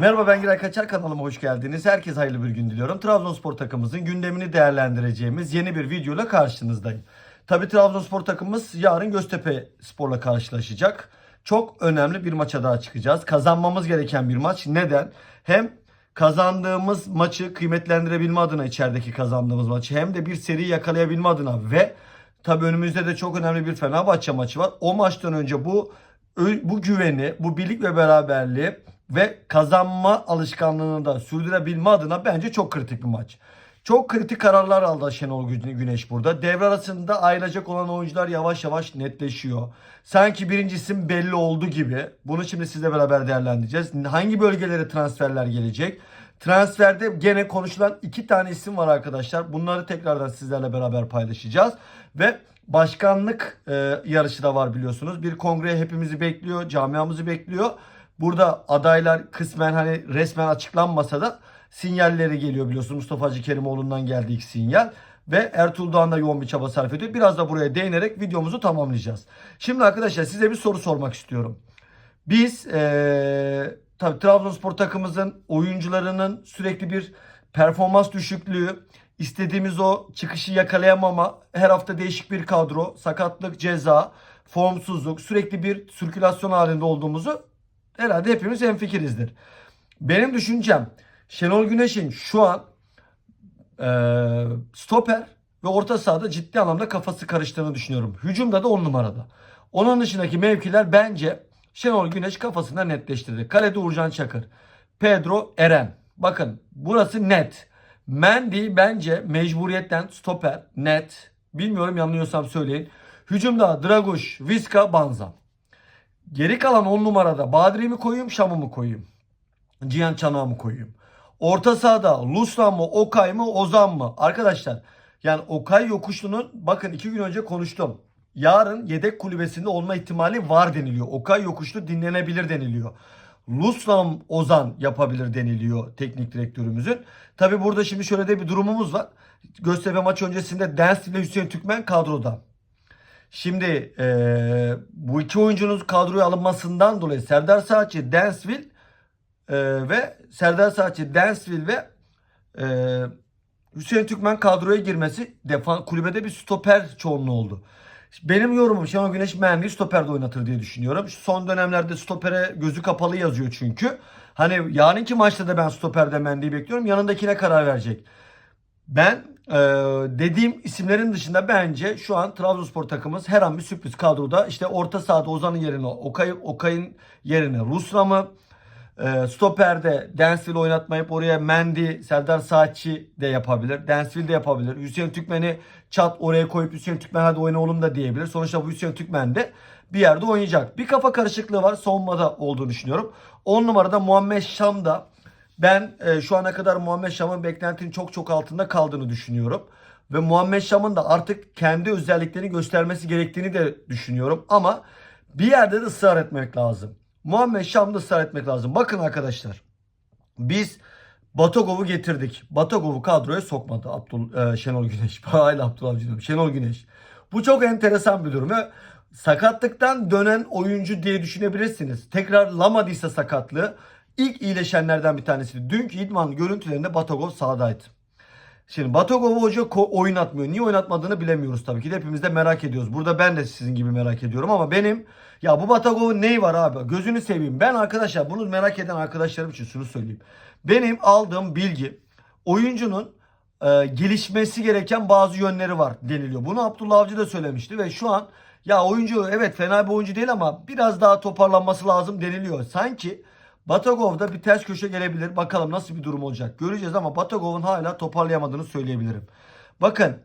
Merhaba ben Giray Kaçar kanalıma hoş geldiniz. Herkese hayırlı bir gün diliyorum. Trabzonspor takımımızın gündemini değerlendireceğimiz yeni bir videoyla karşınızdayım. Tabi Trabzonspor takımımız yarın Göztepe Spor'la karşılaşacak. Çok önemli bir maça daha çıkacağız. Kazanmamız gereken bir maç. Neden? Hem kazandığımız maçı kıymetlendirebilme adına içerideki kazandığımız maçı hem de bir seri yakalayabilme adına ve tabi önümüzde de çok önemli bir Fenerbahçe maçı var. O maçtan önce bu bu güveni, bu birlik ve beraberliği ve kazanma alışkanlığını da sürdürebilme adına bence çok kritik bir maç. Çok kritik kararlar aldı Şenol Gü- Güneş burada. Devre arasında ayrılacak olan oyuncular yavaş yavaş netleşiyor. Sanki birinci isim belli oldu gibi. Bunu şimdi sizle beraber değerlendireceğiz. Hangi bölgelere transferler gelecek? Transferde gene konuşulan iki tane isim var arkadaşlar. Bunları tekrardan sizlerle beraber paylaşacağız. Ve başkanlık e, yarışı da var biliyorsunuz. Bir kongre hepimizi bekliyor, camiamızı bekliyor. Burada adaylar kısmen hani resmen açıklanmasa da sinyalleri geliyor biliyorsunuz. Mustafa Hacı Kerimoğlu'ndan geldi ilk sinyal. Ve Ertuğrul Doğan da yoğun bir çaba sarf ediyor. Biraz da buraya değinerek videomuzu tamamlayacağız. Şimdi arkadaşlar size bir soru sormak istiyorum. Biz eee tabii Trabzonspor takımımızın oyuncularının sürekli bir performans düşüklüğü, istediğimiz o çıkışı yakalayamama, her hafta değişik bir kadro, sakatlık, ceza, formsuzluk, sürekli bir sirkülasyon halinde olduğumuzu herhalde hepimiz hemfikirizdir. Benim düşüncem Şenol Güneş'in şu an eee, stoper ve orta sahada ciddi anlamda kafası karıştığını düşünüyorum. Hücumda da 10 numarada. Onun dışındaki mevkiler bence Şenol Güneş kafasında netleştirdi. Kalede Uğurcan Çakır. Pedro Eren. Bakın burası net. Mendy bence mecburiyetten stoper net. Bilmiyorum yanılıyorsam söyleyin. Hücumda Draguş, Viska, Banza. Geri kalan 10 numarada Badri mi koyayım, Şam'ı mı koyayım? Cihan Çanak'ı mı koyayım? Orta sahada Luslan mı, Okay mı, Ozan mı? Arkadaşlar yani Okay Yokuşlu'nun bakın iki gün önce konuştum. Yarın yedek kulübesinde olma ihtimali var deniliyor. Okay Yokuşlu dinlenebilir deniliyor. Luslan Ozan yapabilir deniliyor teknik direktörümüzün. Tabi burada şimdi şöyle de bir durumumuz var. Göztepe maçı öncesinde Dens ile Hüseyin Türkmen kadroda. Şimdi eee, bu iki oyuncunun kadroya alınmasından dolayı Serdar Saatçi, Densville eee, ve Serdar Saatçi, Densville ve eee, Hüseyin Türkmen kadroya girmesi defan kulübede bir stoper çoğunluğu oldu. Benim yorumum Şenol Güneş Mendy'yi stoperde oynatır diye düşünüyorum. Şu son dönemlerde stopere gözü kapalı yazıyor çünkü. Hani yarınki maçta da ben stoperde Mendy'yi bekliyorum. Yanındakine karar verecek. Ben e, dediğim isimlerin dışında bence şu an Trabzonspor takımımız her an bir sürpriz kadroda. İşte orta sahada Ozan'ın yerine Okay, Okay'ın yerine Ruslam'ı e, stoperde Densville oynatmayıp oraya Mendy, Serdar Saatçi de yapabilir. Densville de yapabilir. Hüseyin Türkmen'i çat oraya koyup Hüseyin Türkmen hadi oyna oğlum da diyebilir. Sonuçta bu Hüseyin Türkmen de bir yerde oynayacak. Bir kafa karışıklığı var savunmada olduğunu düşünüyorum. 10 numarada Muhammed Şam da ben e, şu ana kadar Muhammed Şam'ın beklentinin çok çok altında kaldığını düşünüyorum. Ve Muhammed Şam'ın da artık kendi özelliklerini göstermesi gerektiğini de düşünüyorum. Ama bir yerde de ısrar etmek lazım. Muhammed Şam'da ısrar etmek lazım. Bakın arkadaşlar. Biz Batagov'u getirdik. Batagov'u kadroya sokmadı Abdul e, Şenol Güneş. Hala Abdullah Avcı diyorum. Şenol Güneş. Bu çok enteresan bir durum. Ve sakatlıktan dönen oyuncu diye düşünebilirsiniz. Tekrarlamadıysa sakatlığı ilk iyileşenlerden bir tanesi. Dünkü idman görüntülerinde Batagov sahadaydı. Şimdi Batagov hoca oynatmıyor. Niye oynatmadığını bilemiyoruz tabii ki de hepimiz de merak ediyoruz. Burada ben de sizin gibi merak ediyorum ama benim ya bu Batagov'un neyi var abi? Gözünü seveyim. Ben arkadaşlar bunu merak eden arkadaşlarım için şunu söyleyeyim. Benim aldığım bilgi oyuncunun e, gelişmesi gereken bazı yönleri var deniliyor. Bunu Abdullah Avcı da söylemişti ve şu an ya oyuncu evet fena bir oyuncu değil ama biraz daha toparlanması lazım deniliyor. Sanki Batagov'da bir ters köşe gelebilir. Bakalım nasıl bir durum olacak. Göreceğiz ama Batagov'un hala toparlayamadığını söyleyebilirim. Bakın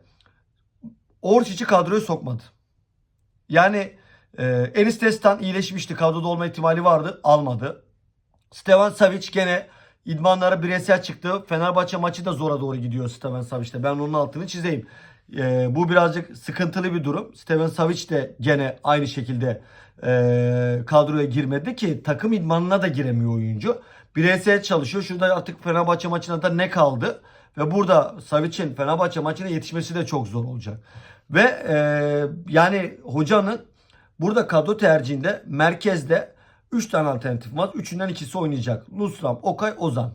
Orçic'i kadroya sokmadı. Yani e, Enis Destan iyileşmişti. Kadroda olma ihtimali vardı. Almadı. Stevan Savic gene idmanlara bireysel çıktı. Fenerbahçe maçı da zora doğru gidiyor Stevan Savic'te. Ben onun altını çizeyim. E, bu birazcık sıkıntılı bir durum. Stevan Savic de gene aynı şekilde e, kadroya girmedi ki takım idmanına da giremiyor oyuncu. Bireysel çalışıyor. Şurada artık Fenerbahçe maçına da ne kaldı? Ve burada Savic'in Fenerbahçe maçına yetişmesi de çok zor olacak. Ve e, yani hocanın burada kadro tercihinde merkezde 3 tane alternatif var. Üçünden ikisi oynayacak. Lusram, Okay, Ozan.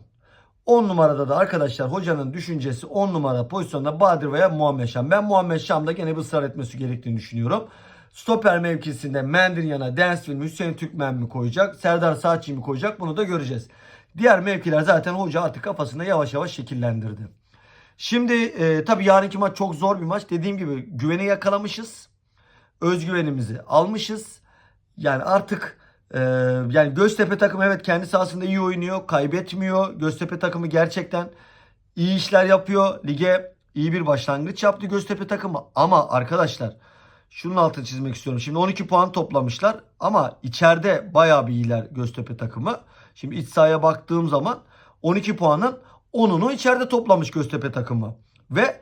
10 numarada da arkadaşlar hocanın düşüncesi 10 numara pozisyonda Badir veya Muhammed Şam. Ben Muhammed Şam'da gene bir ısrar etmesi gerektiğini düşünüyorum. Stoper mevkisinde Mendiryana, Densville, Hüseyin Türkmen mi koyacak? Serdar Saatçi mi koyacak? Bunu da göreceğiz. Diğer mevkiler zaten hoca artık kafasında yavaş yavaş şekillendirdi. Şimdi e, tabii yarınki maç çok zor bir maç. Dediğim gibi güveni yakalamışız. Özgüvenimizi almışız. Yani artık e, yani Göztepe takımı evet kendi sahasında iyi oynuyor. Kaybetmiyor. Göztepe takımı gerçekten iyi işler yapıyor. Lige iyi bir başlangıç yaptı Göztepe takımı. Ama arkadaşlar şunun altını çizmek istiyorum. Şimdi 12 puan toplamışlar ama içeride bayağı bir iyiler Göztepe takımı. Şimdi iç sahaya baktığım zaman 12 puanın 10'unu içeride toplamış Göztepe takımı. Ve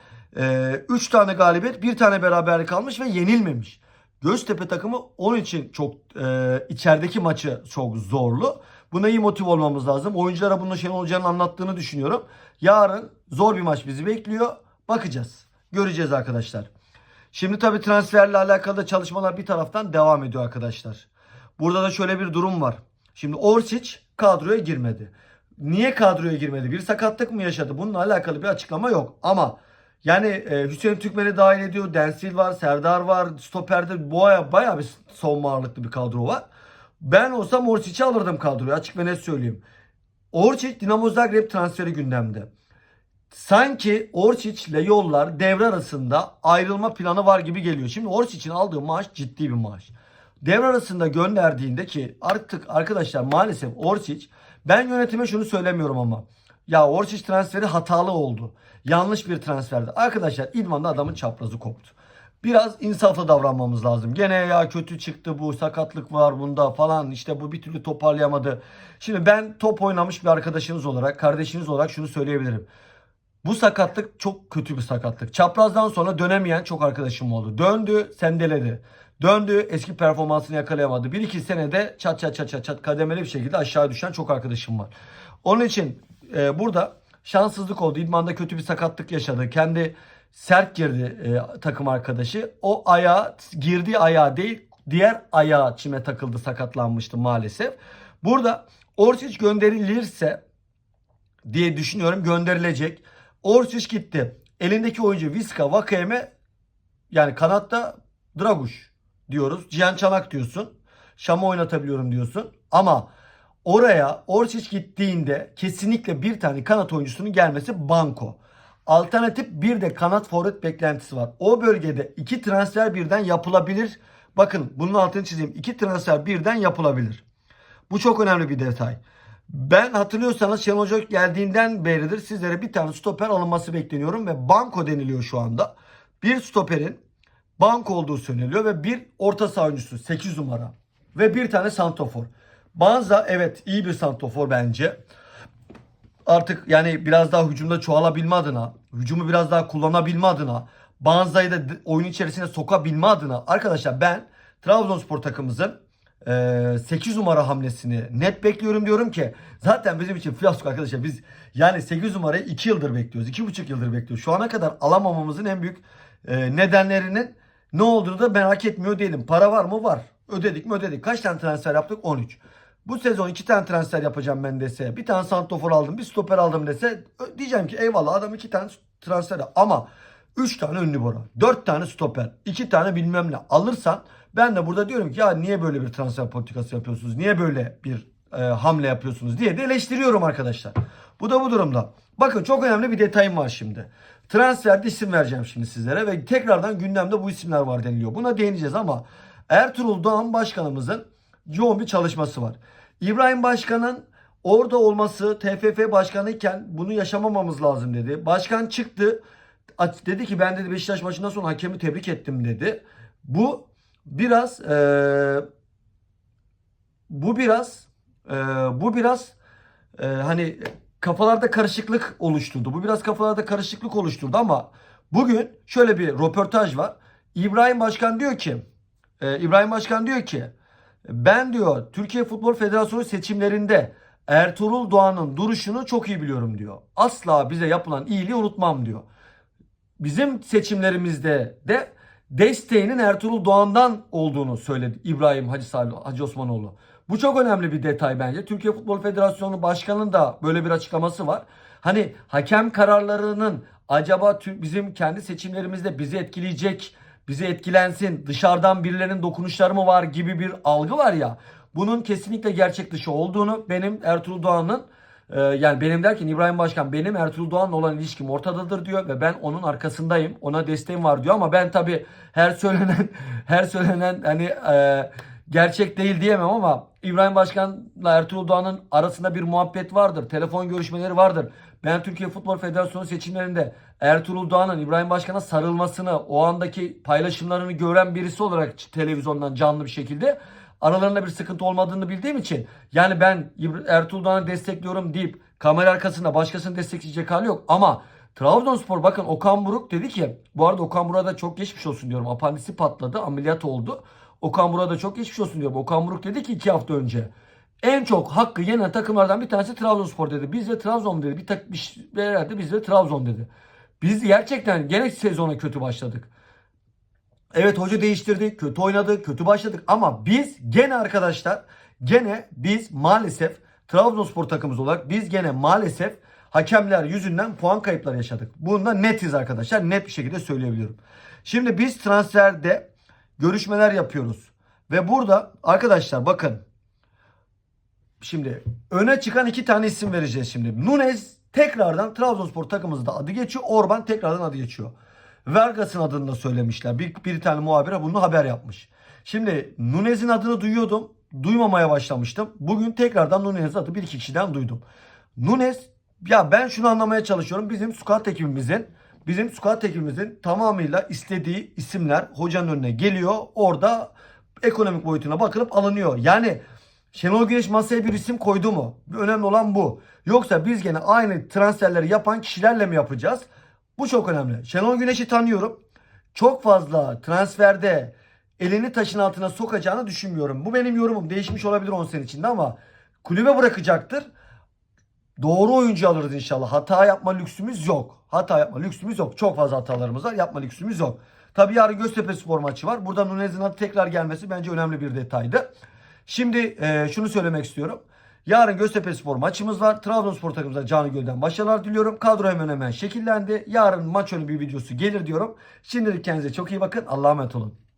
3 tane galibiyet, bir tane beraberlik kalmış ve yenilmemiş. Göztepe takımı onun için çok e, içerideki maçı çok zorlu. Buna iyi motive olmamız lazım. Oyunculara bunu Şenol Hoca'nın anlattığını düşünüyorum. Yarın zor bir maç bizi bekliyor. Bakacağız. Göreceğiz arkadaşlar. Şimdi tabii transferle alakalı da çalışmalar bir taraftan devam ediyor arkadaşlar. Burada da şöyle bir durum var. Şimdi Orsic kadroya girmedi. Niye kadroya girmedi? Bir sakatlık mı yaşadı? Bununla alakalı bir açıklama yok. Ama yani e, Hüseyin Türkmen'i dahil ediyor. Densil var, Serdar var. Stoper'de baya, baya bir savunma ağırlıklı bir kadro var. Ben olsam Orsic'i alırdım kadroya açık ve net söyleyeyim. Orsic Dinamo Zagreb transferi gündemde. Sanki Orsic ile yollar devre arasında ayrılma planı var gibi geliyor. Şimdi Orsic'in aldığı maaş ciddi bir maaş. Devre arasında gönderdiğinde ki artık arkadaşlar maalesef Orsic ben yönetime şunu söylemiyorum ama ya Orsic transferi hatalı oldu. Yanlış bir transferdi. Arkadaşlar İdman'da adamın çaprazı koptu. Biraz insaflı davranmamız lazım. Gene ya kötü çıktı bu sakatlık var bunda falan işte bu bir türlü toparlayamadı. Şimdi ben top oynamış bir arkadaşınız olarak kardeşiniz olarak şunu söyleyebilirim. Bu sakatlık çok kötü bir sakatlık. Çaprazdan sonra dönemeyen çok arkadaşım oldu. Döndü sendeledi. Döndü eski performansını yakalayamadı. Bir iki senede çat çat çat çat çat kademeli bir şekilde aşağı düşen çok arkadaşım var. Onun için e, burada şanssızlık oldu. İdman'da kötü bir sakatlık yaşadı. Kendi sert girdi e, takım arkadaşı. O ayağa girdiği ayağa değil diğer ayağa çime takıldı sakatlanmıştı maalesef. Burada Orsic gönderilirse diye düşünüyorum gönderilecek. Orsic gitti. Elindeki oyuncu Viska Vakayeme yani kanatta Draguş diyoruz. Cihan Çanak diyorsun. Şam'ı oynatabiliyorum diyorsun. Ama oraya Orsic gittiğinde kesinlikle bir tane kanat oyuncusunun gelmesi banko. Alternatif bir de kanat forvet beklentisi var. O bölgede iki transfer birden yapılabilir. Bakın bunun altını çizeyim. İki transfer birden yapılabilir. Bu çok önemli bir detay. Ben hatırlıyorsanız Şenol Hoca geldiğinden beridir sizlere bir tane stoper alınması bekleniyorum ve banko deniliyor şu anda. Bir stoperin banko olduğu söyleniyor ve bir orta saha oyuncusu 8 numara ve bir tane santofor. Banza evet iyi bir santofor bence. Artık yani biraz daha hücumda çoğalabilme adına, hücumu biraz daha kullanabilme adına, Banza'yı da oyun içerisine sokabilme adına arkadaşlar ben Trabzonspor takımımızın 8 numara hamlesini net bekliyorum diyorum ki zaten bizim için fiyasko arkadaşlar biz yani 8 numarayı 2 yıldır bekliyoruz. 2,5 yıldır bekliyoruz. Şu ana kadar alamamamızın en büyük nedenlerinin ne olduğunu da merak etmiyor değilim. Para var mı? Var. Ödedik mi? Ödedik. Kaç tane transfer yaptık? 13. Bu sezon 2 tane transfer yapacağım ben dese. Bir tane santofor aldım. Bir stoper aldım dese. Diyeceğim ki eyvallah adam 2 tane transfer ama 3 tane ünlü bora. 4 tane stoper. 2 tane bilmem ne alırsan ben de burada diyorum ki ya niye böyle bir transfer politikası yapıyorsunuz? Niye böyle bir e, hamle yapıyorsunuz diye de eleştiriyorum arkadaşlar. Bu da bu durumda. Bakın çok önemli bir detayım var şimdi. Transferde isim vereceğim şimdi sizlere ve tekrardan gündemde bu isimler var deniliyor. Buna değineceğiz ama Ertuğrul Doğan Başkanımızın yoğun bir çalışması var. İbrahim Başkan'ın orada olması TFF Başkanı iken bunu yaşamamamız lazım dedi. Başkan çıktı dedi ki ben dedi Beşiktaş maçından sonra hakemi tebrik ettim dedi. Bu biraz e, bu biraz e, bu biraz e, hani kafalarda karışıklık oluşturdu. Bu biraz kafalarda karışıklık oluşturdu ama bugün şöyle bir röportaj var. İbrahim Başkan diyor ki e, İbrahim Başkan diyor ki ben diyor Türkiye Futbol Federasyonu seçimlerinde Ertuğrul Doğan'ın duruşunu çok iyi biliyorum diyor. Asla bize yapılan iyiliği unutmam diyor. Bizim seçimlerimizde de desteğinin Ertuğrul Doğan'dan olduğunu söyledi İbrahim Hacı Salih Hacı Osmanoğlu. Bu çok önemli bir detay bence. Türkiye Futbol Federasyonu Başkanı'nın da böyle bir açıklaması var. Hani hakem kararlarının acaba bizim kendi seçimlerimizde bizi etkileyecek, bizi etkilensin, dışarıdan birilerinin dokunuşları mı var gibi bir algı var ya. Bunun kesinlikle gerçek dışı olduğunu benim Ertuğrul Doğan'ın ee, yani benim derken İbrahim Başkan benim Ertuğrul Doğan'la olan ilişkim ortadadır diyor ve ben onun arkasındayım. Ona desteğim var diyor ama ben tabi her söylenen her söylenen hani e, gerçek değil diyemem ama İbrahim Başkan'la Ertuğrul Doğan'ın arasında bir muhabbet vardır. Telefon görüşmeleri vardır. Ben Türkiye Futbol Federasyonu seçimlerinde Ertuğrul Doğan'ın İbrahim Başkan'a sarılmasını, o andaki paylaşımlarını gören birisi olarak televizyondan canlı bir şekilde aralarında bir sıkıntı olmadığını bildiğim için yani ben Ertuğrul Doğan'ı destekliyorum deyip kamera arkasında başkasını destekleyecek hali yok ama Trabzonspor bakın Okan Buruk dedi ki bu arada Okan Buruk'a da çok geçmiş olsun diyorum. Apandisi patladı ameliyat oldu. Okan Buruk'a da çok geçmiş olsun diyorum. Okan Buruk dedi ki iki hafta önce en çok hakkı yenen takımlardan bir tanesi Trabzonspor dedi. Biz de Trabzon dedi. Bir, tak, bir, herhalde biz de Trabzon dedi. Biz gerçekten gene sezona kötü başladık. Evet hoca değiştirdi, kötü oynadı, kötü başladık ama biz gene arkadaşlar gene biz maalesef Trabzonspor takımımız olarak biz gene maalesef hakemler yüzünden puan kayıpları yaşadık. Bunda netiz arkadaşlar. Net bir şekilde söyleyebiliyorum. Şimdi biz transferde görüşmeler yapıyoruz. Ve burada arkadaşlar bakın Şimdi öne çıkan iki tane isim vereceğiz şimdi. Nunez tekrardan Trabzonspor takımımızda adı geçiyor. Orban tekrardan adı geçiyor. Vargas'ın adını da söylemişler. Bir, bir tane muhabire bunu haber yapmış. Şimdi Nunez'in adını duyuyordum. Duymamaya başlamıştım. Bugün tekrardan Nunez'in adı bir iki kişiden duydum. Nunez ya ben şunu anlamaya çalışıyorum. Bizim scout ekibimizin bizim scout ekibimizin tamamıyla istediği isimler hocanın önüne geliyor. Orada ekonomik boyutuna bakılıp alınıyor. Yani Şenol Güneş masaya bir isim koydu mu? Önemli olan bu. Yoksa biz gene aynı transferleri yapan kişilerle mi yapacağız? Bu çok önemli. Şenol Güneş'i tanıyorum. Çok fazla transferde elini taşın altına sokacağını düşünmüyorum. Bu benim yorumum. Değişmiş olabilir 10 sene içinde ama kulübe bırakacaktır. Doğru oyuncu alırız inşallah. Hata yapma lüksümüz yok. Hata yapma lüksümüz yok. Çok fazla hatalarımız var. Yapma lüksümüz yok. Tabii yarın Göztepe Spor maçı var. Burada Nunez'in adı tekrar gelmesi bence önemli bir detaydı. Şimdi e, şunu söylemek istiyorum. Yarın Göztepe Spor maçımız var. Trabzonspor takımımıza canı gölden başarılar diliyorum. Kadro hemen hemen şekillendi. Yarın maç önü bir videosu gelir diyorum. Şimdilik kendinize çok iyi bakın. Allah'a emanet olun.